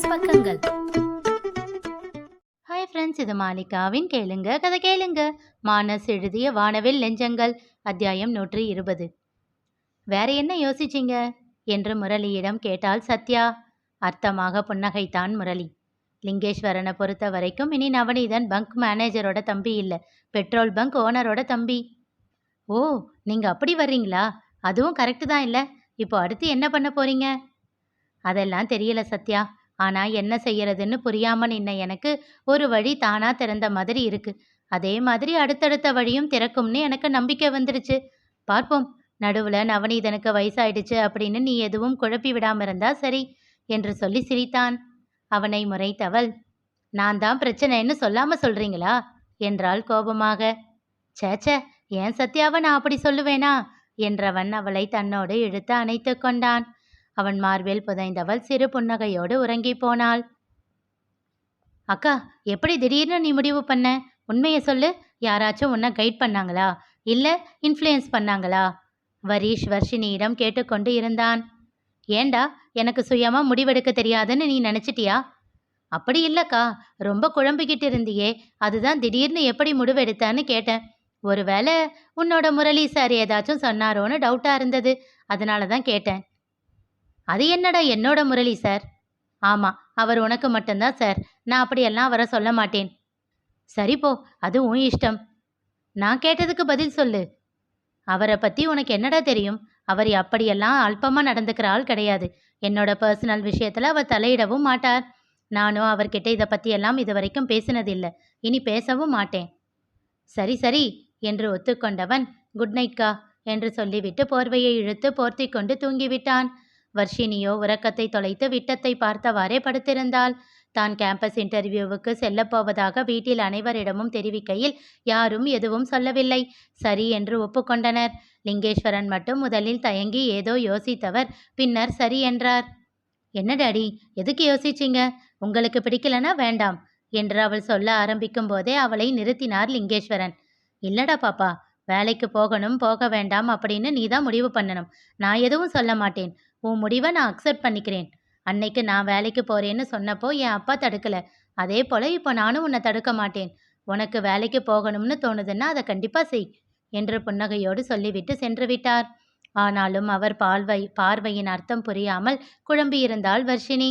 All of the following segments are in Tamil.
மானஸ் பக்கங்கள். ஹாய் ஃப்ரெண்ட்ஸ் இது மாலிகாவின் கேளுங்க கதை கேளுங்க. மானஸ் எழுதிய வானவில் நெஞ்சங்கள் அத்தியாயம் நூற்றி இருபது. வேற என்ன யோசிச்சீங்க? என்று முரளியிடம் கேட்டால் சத்யா. அர்த்தமாக புன்னகைத்தான் முரளி. லிங்கேஸ்வரனை பொறுத்த வரைக்கும் இனி நவநீதன் பங்க் மேனேஜரோட தம்பி இல்லை பெட்ரோல் பங்க் ஓனரோட தம்பி. ஓ நீங்க அப்படி வர்றீங்களா? அதுவும் கரெக்டு தான் இல்லை. இப்போ அடுத்து என்ன பண்ண போறீங்க? அதெல்லாம் தெரியல சத்யா. ஆனா என்ன செய்யறதுன்னு புரியாம நின்ன எனக்கு ஒரு வழி தானா திறந்த மாதிரி இருக்கு. அதே மாதிரி அடுத்தடுத்த வழியும் திறக்கும்னு எனக்கு நம்பிக்கை வந்துடுச்சு பார்ப்போம். நடுவுல நவநீதனுக்கு வயசாயிடுச்சு அப்படின்னு நீ எதுவும் குழப்பி விடாம இருந்தா சரி என்று சொல்லி சிரித்தான். அவனை முறைத்தவள். நான் தான் பிரச்சனைன்னு சொல்லாம சொல்றீங்களா? என்றாள் கோபமாக. சேச்சே ஏன் சத்யாவை நான் அப்படி சொல்லுவேனா? என்றவன் அவளை தன்னோடு இழுத்து அணைத்து கொண்டான். அவன் மார்பில் புதைந்தவள் சிறு புன்னகையோடு உறங்கி போனாள். அக்கா எப்படி திடீர்னு நீ முடிவு பண்ண? உண்மையை சொல்லு. யாராச்சும் உன்னை கைட் பண்ணாங்களா? இல்லை இன்ஃப்ளூயன்ஸ் பண்ணாங்களா? வரீஷ் வர்ஷினியிடம் கேட்டுக்கொண்டு இருந்தான். ஏண்டா எனக்கு சுயமாக முடிவெடுக்க தெரியாதுன்னு நீ நினச்சிட்டியா? அப்படி இல்லைக்கா. ரொம்ப குழம்பிக்கிட்டு இருந்தியே. அதுதான் திடீர்னு எப்படி முடிவெடுத்தான்னு கேட்டேன். ஒருவேளை உன்னோட முரளி சார் ஏதாச்சும் சொன்னாரோன்னு டவுட்டாக இருந்தது. அதனால தான் கேட்டேன். அது என்னடா என்னோட முரளி சார்? ஆமாம் அவர் உனக்கு மட்டும்தான் சார். நான் அப்படியெல்லாம் அவரை சொல்ல மாட்டேன். சரி போ அது உன் இஷ்டம். நான் கேட்டதுக்கு பதில் சொல்லு. அவரை பற்றி உனக்கு என்னடா தெரியும்? அவர் அப்படியெல்லாம் அல்பமாக நடந்துக்கிற ஆள் கிடையாது. என்னோட பர்சனல் விஷயத்தில் அவர் தலையிடவும் மாட்டார். நானும் அவர்கிட்ட இதை பத்தியெல்லாம் இதுவரைக்கும் பேசினதில்லை. இனி பேசவும் மாட்டேன். சரி சரி என்று ஒத்துக்கொண்டவன் குட் நைட்கா என்று சொல்லிவிட்டு போர்வையை இழுத்து போர்த்தி கொண்டு தூங்கிவிட்டான். வர்ஷினியோ உறக்கத்தை தொலைத்து விட்டத்தை பார்த்தவாறே படுத்திருந்தாள். தான் கேம்பஸ் இன்டர்வியூவுக்கு செல்லப்போவதாக வீட்டில் அனைவரிடமும் தெரிவிக்கையில் யாரும் எதுவும் சொல்லவில்லை. சரி என்று ஒப்புக்கொண்டனர். லிங்கேஸ்வரன் மட்டும் முதலில் தயங்கி ஏதோ யோசித்தவர் பின்னர் சரி என்றார். என்ன டாடி எதுக்கு யோசிச்சீங்க? உங்களுக்கு பிடிக்கலனா வேண்டாம் என்று அவள் சொல்ல ஆரம்பிக்கும் போதே அவளை நிறுத்தினார் லிங்கேஸ்வரன். இல்லடா பாப்பா வேலைக்கு போகணும் போக வேண்டாம் அப்படின்னு நீ தான் முடிவு பண்ணணும். நான் எதுவும் சொல்ல மாட்டேன். உன் முடிவை நான் அக்செப்ட் பண்ணிக்கிறேன். அன்னைக்கு நான் வேலைக்கு போறேன்னு சொன்னப்போ என் அப்பா தடுக்கல. அதே போல இப்போ நானும் உன்னை தடுக்க மாட்டேன். உனக்கு வேலைக்கு போகணும்னு தோணுதுன்னா அதை கண்டிப்பா செய் என்று புன்னகையோடு சொல்லிவிட்டு சென்று விட்டார். ஆனாலும் அவர் பார்வை பார்வையின் அர்த்தம் புரியாமல் குழம்பியிருந்தாள் வர்ஷினி.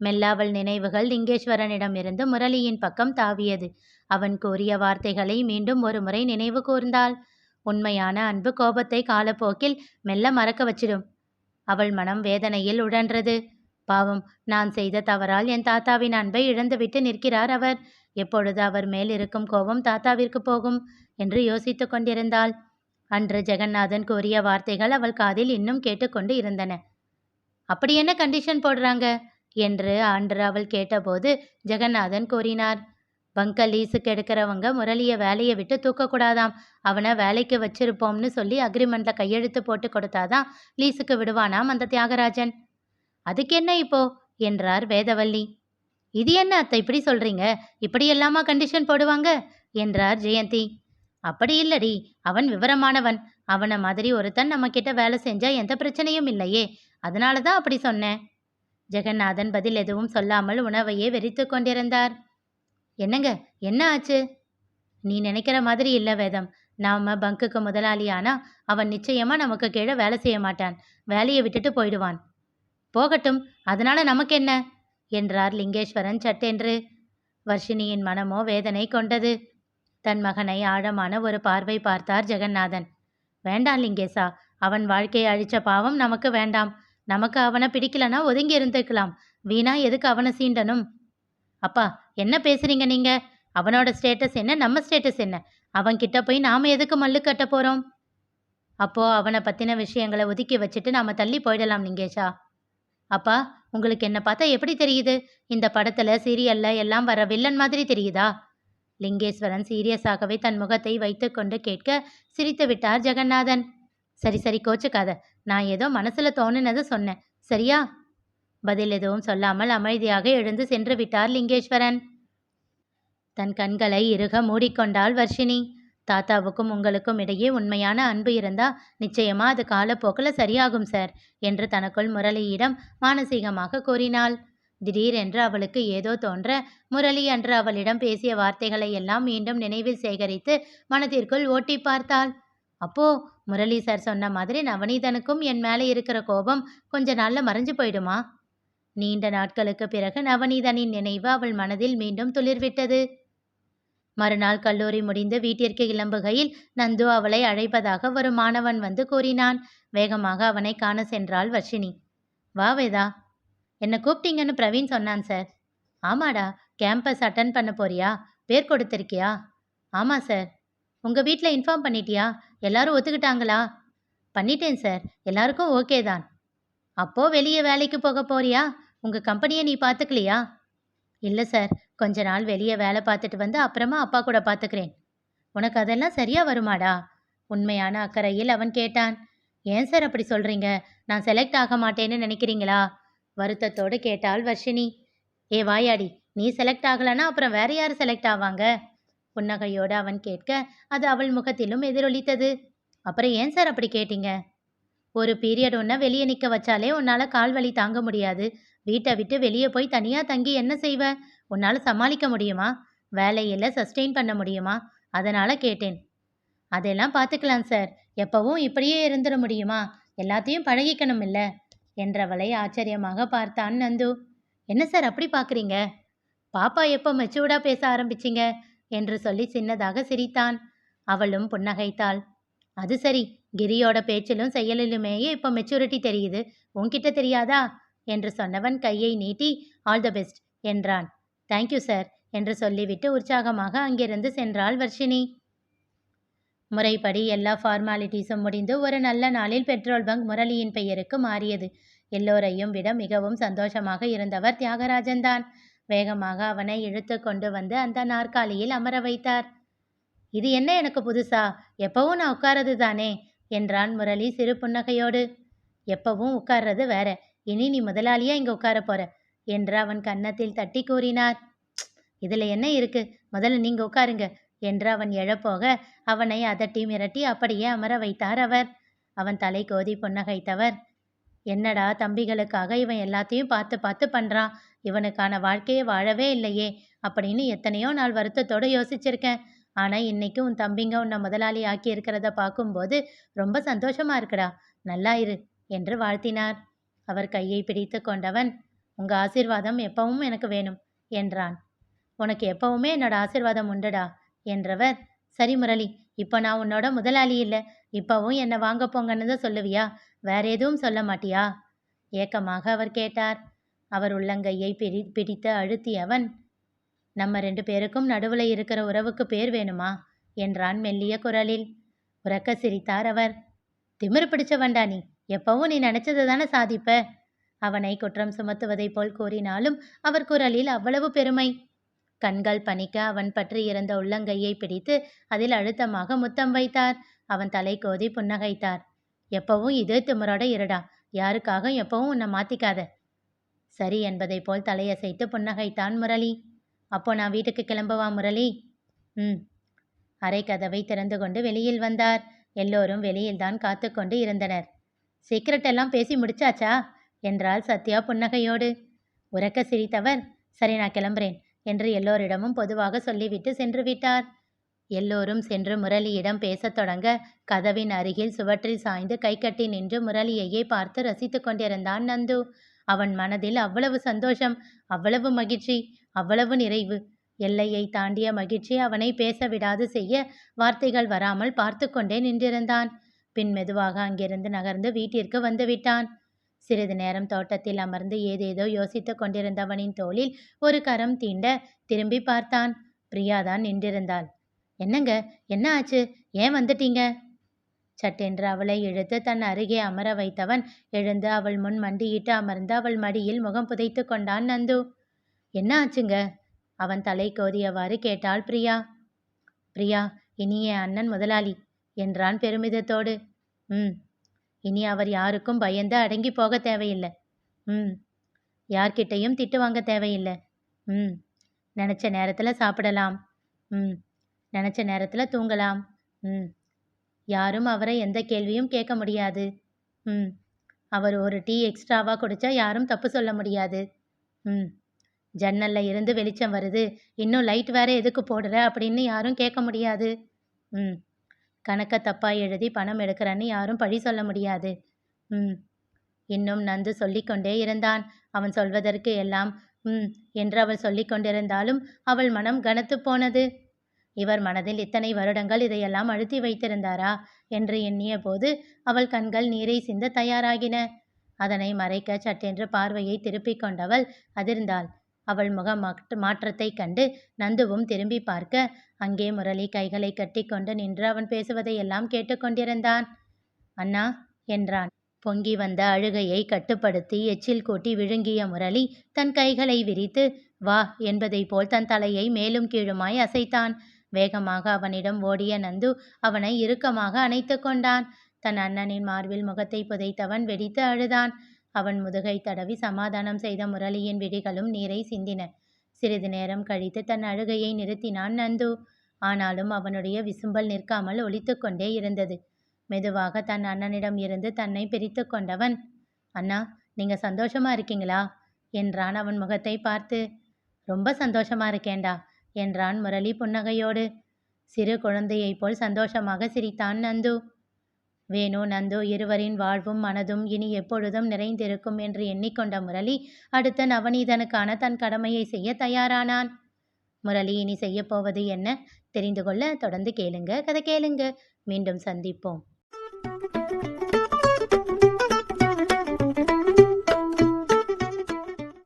மெல்லாவல் நினைவுகள் லிங்கேஸ்வரனிடமிருந்து முரளியின் பக்கம் தாவியது. அவன் கூறிய வார்த்தைகளை மீண்டும் ஒரு முறை நினைவு கூர்ந்தாள். உண்மையான அன்பு கோபத்தை காலப்போக்கில் மெல்ல மறக்க வச்சிடும். அவள் மனம் வேதனையில் உழன்றது. பாவம் நான் செய்த தவறால் என் தாத்தாவின் அன்பை இழந்துவிட்டு நிற்கிறார் அவர். எப்பொழுது அவர் மேல் இருக்கும் கோபம் தாத்தாவிற்கு போகும்? என்று யோசித்து கொண்டிருந்தாள். அன்று ஜெகநாதன் கூறிய வார்த்தைகள் அவள் காதில் இன்னும் கேட்டுக்கொண்டு இருந்தன. அப்படி என்ன கண்டிஷன் போடுறாங்க? என்று அன்று அவள் கேட்டபோது ஜெகநாதன் கூறினார். பங்க லீஸுக்கு எடுக்கிறவங்க முரளிய வேலையை விட்டு தூக்கக்கூடாதாம். அவனை வேலைக்கு வச்சிருப்போம்னு சொல்லி அக்ரிமெண்ட்ல கையெழுத்து போட்டு கொடுத்தாதான் லீஸுக்கு விடுவானாம் அந்த தியாகராஜன். அதுக்கு என்ன இப்போ? என்றார் வேதவல்லி. இது என்ன அத்தை இப்படி சொல்றீங்க? இப்படி எல்லாமா கண்டிஷன் போடுவாங்க? என்றார் ஜெயந்தி. அப்படி இல்லடி அவன் விவரமானவன். அவனை மாதிரி ஒருத்தன் நம்ம கிட்ட வேலை செஞ்சா எந்த பிரச்சனையும் இல்லையே. அதனால தான் அப்படி சொன்னேன். ஜெகநாதன் பதில் எதுவும் சொல்லாமல் உணவையே வெறித்து கொண்டிருந்தார். என்னங்க என்ன ஆச்சு? நீ நினைக்கிற மாதிரி இல்லை வேதம். நாம பங்குக்கு முதலாளியானா அவன் நிச்சயமா நமக்கு கீழே வேலை செய்ய மாட்டான். வேலையை விட்டுட்டு போயிடுவான். போகட்டும் அதனால நமக்கு என்ன? என்றார் லிங்கேஸ்வரன் சட்டென்று. வர்ஷினியின் மனமோ வேதனை கொண்டது. தன் மகனை ஆழமான ஒரு பார்வை பார்த்தார் ஜெகநாதன். வேண்டாம் லிங்கேசா அவன் வாழ்க்கையை அழிச்ச பாவம் நமக்கு வேண்டாம். நமக்கு அவனை பிடிக்கலனா ஒதுங்கி இருந்துக்கலாம். வீணா எதுக்கு அவனை சீண்டனும்? அப்பா என்ன பேசுறீங்க நீங்க? அவனோட ஸ்டேட்டஸ் என்ன? நம்ம ஸ்டேட்டஸ் என்ன? அவன்கிட்ட போய் நாம எதுக்கு மல்லு கட்ட போறோம்? அப்போ அவனை பத்தின விஷயங்களை ஒதுக்கி வச்சுட்டு நாம தள்ளி போயிடலாம் லிங்கேஷா? அப்பா உங்களுக்கு என்ன பார்த்தா எப்படி தெரியுது? இந்த படத்துல சீரியல்ல எல்லாம் வர வில்லன் மாதிரி தெரியுதா? லிங்கேஸ்வரன் சீரியஸாகவே தன் முகத்தை வைத்துக்கொண்டு கேட்க சிரித்து விட்டார் ஜெகநாதன். சரி சரி கோச்சுக்காத. நான் ஏதோ மனசுல தோணுனதை சொன்னேன். சரியா? பதில் எதுவும் சொல்லாமல் அமைதியாக எழுந்து சென்று விட்டார் லிங்கேஸ்வரன். தன் கண்களை இறுக மூடிக்கொண்டாள் வர்ஷினி. தாத்தாவுக்கும் உங்களுக்கும் இடையே உண்மையான அன்பு இருந்தா நிச்சயமா அது காலப்போக்கில் சரியாகும் சார் என்று தனக்குள் முரளியிடம் மானசீகமாக கூறினாள். திடீரென்று அவளுக்கு ஏதோ தோன்ற முரளி அன்று அவளிடம் பேசிய வார்த்தைகளை எல்லாம் மீண்டும் நினைவில் சேகரித்து மனதிற்குள் ஓட்டி பார்த்தாள். அப்போ முரளி சார் சொன்ன மாதிரி நவநீதனுக்கும் என் மேலே இருக்கிற கோபம் கொஞ்ச நாள்ல மறைஞ்சு போயிடுமா? நீண்ட நாட்களுக்கு பிறகு நவநீதனின் நினைவு அவள் மனதில் மீண்டும் துளிர்விட்டது. மறுநாள் கல்லூரி முடிந்து வீட்டிற்கு கிளம்புகையில் நந்து அவளை அழைப்பதாக ஒரு மாணவன் வந்து கூறினான். வேகமாக அவனை காண சென்றாள் வர்ஷினி. வா வேதா. என்னை கூப்பிட்டீங்கன்னு பிரவீன் சொன்னான் சார். ஆமாடா. கேம்பஸ் அட்டன் பண்ண போறியா? பேர் கொடுத்துருக்கியா? ஆமாம் சார். உங்கள் வீட்டில் இன்ஃபார்ம் பண்ணிட்டியா? எல்லாரும் ஒத்துக்கிட்டாங்களா? பண்ணிட்டேன் சார். எல்லாருக்கும் ஓகே தான். அப்போ வெளியே வேலைக்கு போக போறியா? உங்கள் கம்பெனியை நீ பார்த்துக்கலையா இல்லை சார். கொஞ்ச நாள் வெளியே வேலை பார்த்துட்டு வந்து அப்புறமா அப்பா கூட பார்த்துக்கிறேன் உனக்கு அதெல்லாம் சரியா வருமாடா? உண்மையான அக்கறையில் அவன் கேட்டான். ஏன் சார் அப்படி சொல்கிறீங்க நான் செலக்ட் ஆக மாட்டேன்னு நினைக்கிறீங்களா? வருத்தத்தோடு கேட்டாள் வர்ஷினி. ஏ வாயாடி. நீ செலக்ட் ஆகலனா அப்புறம் வேற யார் செலக்ட் ஆவாங்க? புன்னகையோடு அவன் கேட்க அது அவள் முகத்திலும் எதிரொலித்தது. அப்புறம் ஏன் சார் அப்படி கேட்டீங்க? ஒரு பீரியட் ஒன்றை வெளியே நிற்க வச்சாலே உன்னால் கால் வலி தாங்க முடியாது. வீட்டை விட்டு வெளியே போய் தனியாக தங்கி என்ன செய்வ? உன்னால் சமாளிக்க முடியுமா? வேலையில் சஸ்டெயின் பண்ண முடியுமா? அதனால் கேட்டேன். அதெல்லாம் பார்த்துக்கலாம் சார் எப்பவும் இப்படியே இருந்துட முடியுமா? எல்லாத்தையும் பழகிக்கணும் இல்லை? என்றவளை ஆச்சரியமாக பார்த்தான் நந்து. என்ன சார் அப்படி பார்க்குறீங்க பாப்பா எப்போ மெச்சூர்டாக பேச ஆரம்பிச்சிங்க? என்று சொல்லி சின்னதாக சிரித்தான். அவளும் புன்னகைத்தாள். அது சரி கிரியோட பேச்சிலும் செயலிலுமேயே இப்போ மெச்சூரிட்டி தெரியுது. உன்கிட்ட தெரியாதா? என்று சொன்னவன் கையை நீட்டி ஆல் த பெஸ்ட் என்றான். தேங்க்யூ சார் என்று சொல்லிவிட்டு உற்சாகமாக அங்கிருந்து சென்றாள் வர்ஷினி. முறைப்படி எல்லா ஃபார்மாலிட்டிஸும் முடிந்து ஒரு நல்ல நாளில் பெட்ரோல் பங்க் முரளியின் பெயருக்கு மாறியது. எல்லோரையும் விட மிகவும் சந்தோஷமாக இருந்தவர் தியாகராஜன் தான். வேகமாக அவனை இழுத்து கொண்டு வந்து அந்த நாற்காலியில் அமர வைத்தார். இது என்ன எனக்கு புதுசா? எப்பவும் நான் உட்காரது தானே என்றான் முரளி சிறு புன்னகையோடு. எப்பவும் உட்கார்றது வேற. இனி நீ முதலாளியா இங்க உட்கார போற? என்று அவன் கன்னத்தில் தட்டி கூறினார். இதுல என்ன இருக்கு? முதல்ல நீங்க உட்காருங்க என்று அவன் எழப்போக அவனை அதட்டி மிரட்டி அப்படியே அமர வைத்தார் அவர். அவன் தலை கோதி புன்னகைத்தவர். என்னடா தம்பிகளுக்காக இவன் எல்லாத்தையும் பார்த்து பார்த்து பண்றான். இவனுக்கான வாழ்க்கையை வாழவே இல்லையே. அப்படின்னு எத்தனையோ நாள் வருத்தத்தோடு யோசிச்சிருக்கேன். ஆனா இன்னைக்கு உன் தம்பிங்க உன்னை முதலாளி ஆக்கி இருக்கிறத பார்க்கும்போது ரொம்ப சந்தோஷமா இருக்குடா. நல்லா இரு என்று வாழ்த்தினார். அவர் கையை பிடித்து கொண்டவன் உங்க ஆசிர்வாதம் எப்பவும் எனக்கு வேணும் என்றான். உனக்கு எப்பவுமே என்னோட ஆசிர்வாதம் உண்டுடா என்றவர் சரி முரளி இப்போ நான் உன்னோட முதலாளி இல்லை இப்பவும் என்னை வாங்க போங்கன்னு தான் சொல்லுவியா? வேற எதுவும் சொல்ல மாட்டியா? ஏக்கமாக அவர் கேட்டார். அவர் உள்ளங்கையை பிடி பிடித்து அழுத்தியவன் நம்ம ரெண்டு பேருக்கும் நடுவில் இருக்கிற உறவுக்கு பேர் வேணுமா? என்றான் மெல்லிய குரலில். உறக்க சிரித்தார் அவர். திமிரு பிடிச்சவன்டா நீ எப்பவும் நீ நினைச்சதை தானே சாதிப்ப? அவனை குற்றம் சுமத்துவதைப் போல் கூறினாலும் அவர் குரலில் அவ்வளவு பெருமை. கண்கள் பணிக்க அவன் பற்றி இருந்த உள்ளங்கையை பிடித்து அதில் அழுத்தமாக முத்தம் வைத்தார். அவன் தலை கோதி புன்னகைத்தார். எப்பவும் இதே திமிரோட இருடா. யாருக்காக எப்பவும் உன்னை மாத்திக்காத? சரி என்பதைப் போல் தலையசைத்து புன்னகைத்தான் முரளி. அப்போ நான் வீட்டுக்கு கிளம்பவா முரளி? ம். அரை கதவை திறந்து கொண்டு வெளியில் வந்தார். எல்லோரும் வெளியில்தான் காத்து கொண்டு இருந்தனர். சீக்கிரட் எல்லாம் பேசி முடிச்சாச்சா? என்றாள் சத்யா புன்னகையோடு. உறக்க சிரித்தவர் சரி நான் கிளம்புறேன் என்று எல்லோரிடமும் பொதுவாக சொல்லிவிட்டு சென்று விட்டார். எல்லோரும் சென்று முரளியிடம் பேசத் தொடங்க கதவின் அருகில் சுவற்றில் சாய்ந்து கைகட்டி நின்று முரளியையே பார்த்து ரசித்து கொண்டிருந்தான் நந்து. அவன் மனதில் அவ்வளவு சந்தோஷம் அவ்வளவு மகிழ்ச்சி அவ்வளவு நிறைவு. எல்லையை தாண்டிய மகிழ்ச்சி அவனை பேச விடாது செய்ய வார்த்தைகள் வராமல் பார்த்து கொண்டே நின்றிருந்தான். பின் மெதுவாக அங்கிருந்து நகர்ந்து வீட்டிற்கு வந்துவிட்டான் சிறிது நேரம் தோட்டத்தில் அமர்ந்து ஏதேதோ யோசித்துக் கொண்டிருந்தவனின் தோளில் ஒரு கரம் தீண்ட திரும்பி பார்த்தான். பிரியாதான் நின்றிருந்தாள். என்னங்க? என்ன ஆச்சு? ஏன் வந்துட்டீங்க? சட்டென்று அவளை இழுத்து தன் அருகே அமர வைத்தவன் எழுந்து அவள் முன் மண்டியிட்டு அமர்ந்து அவள் மடியில் முகம் புதைத்து கொண்டான் நந்து. என்ன ஆச்சுங்க? அவன் தலை கோதியவாறு கேட்டாள் பிரியா. பிரியா இனி என் அண்ணன் முதலாளி என்றான் பெருமிதத்தோடு. ம். இனி அவர் யாருக்கும் பயந்து அடங்கி போக தேவையில்லை. ம். யார்கிட்டையும் திட்டு வாங்க தேவையில்லை. ம். நினச்ச நேரத்தில் சாப்பிடலாம். ம். நினச்ச நேரத்தில் தூங்கலாம். ம். யாரும் அவரை எந்த கேள்வியும் கேட்க முடியாது. ம். அவர் ஒரு டீ எக்ஸ்ட்ராவாக குடித்தா யாரும் தப்பு சொல்ல முடியாது. ம். ஜன்னல்ல இருந்து வெளிச்சம் வருது. இன்னும் லைட் வேற எதுக்கு போடுற அப்படின்னு யாரும் கேட்க முடியாது. ம். கணக்கை தப்பா எழுதி பணம் எடுக்கிறன்னு யாரும் பழி சொல்ல முடியாது. ம் இன்னும் நந்து சொல்லிக்கொண்டே இருந்தான். அவன் சொல்வதற்கு எல்லாம் ம் என்று அவள் சொல்லிக் கொண்டிருந்தாலும் அவள் மனம் கனத்து போனது. இவர் மனதில் இத்தனை வருடங்கள் இதையெல்லாம் அழுத்தி வைத்திருந்தாரா? என்று எண்ணிய போது அவள் கண்கள் நீரை சிந்த தயாராகின. அதனை மறைக்க சட்டென்று பார்வையை திருப்பிக் கொண்டவள் அதிர்ந்தாள். அவள் முக மாற்றத்தைக் கண்டு நந்துவும் திரும்பி பார்க்க அங்கே முரளி கைகளை கட்டிக்கொண்டு நின்று அவன் பேசுவதையெல்லாம் கேட்டுக்கொண்டிருந்தான் அண்ணா என்றான். பொங்கி வந்த அழுகையை கட்டுப்படுத்தி எச்சில் கூட்டி விழுங்கிய முரளி தன் கைகளை விரித்து வா என்பதைப் போல் தன் தலையை மேலும் கீழுமாய் அசைத்தான். வேகமாக அவனிடம் ஓடிய நந்து அவனை இறுக்கமாக அணைத்து கொண்டான். தன் அண்ணனின் மார்பில் முகத்தை புதைத்தவன் வெடித்து அழுதான். அவன் முதுகை தடவி சமாதானம் செய்த முரளியின் விழிகளும் நீரை சிந்தின. சிறிது நேரம் கழித்து தன் அழுகையை நிறுத்தினான் நந்து. ஆனாலும் அவனுடைய விசும்பல் நிற்காமல் ஒழித்து கொண்டே இருந்தது. மெதுவாக தன் அண்ணனிடம் இருந்து தன்னை பிரித்து கொண்டவன் அண்ணா நீங்க சந்தோஷமா இருக்கீங்களா? என்றான் அவன் முகத்தை பார்த்து. ரொம்ப சந்தோஷமா இருக்கேண்டா என்றான் முரளி புன்னகையோடு. சிறு குழந்தையைப் போல் சந்தோஷமாக சிரித்தான் நந்து. வேணு நந்து இருவரின் வாழ்வும் மனதும் இனி எப்பொழுதும் நிறைந்திருக்கும் என்று எண்ணிக்கொண்ட முரளி அடுத்த நவநீதனுக்கான தன் கடமையை செய்ய தயாரானான். முரளி இனி செய்யப்போவது என்ன? தெரிந்து கொள்ள தொடர்ந்து கேளுங்க. கதை கேளுங்க. மீண்டும் சந்திப்போம்.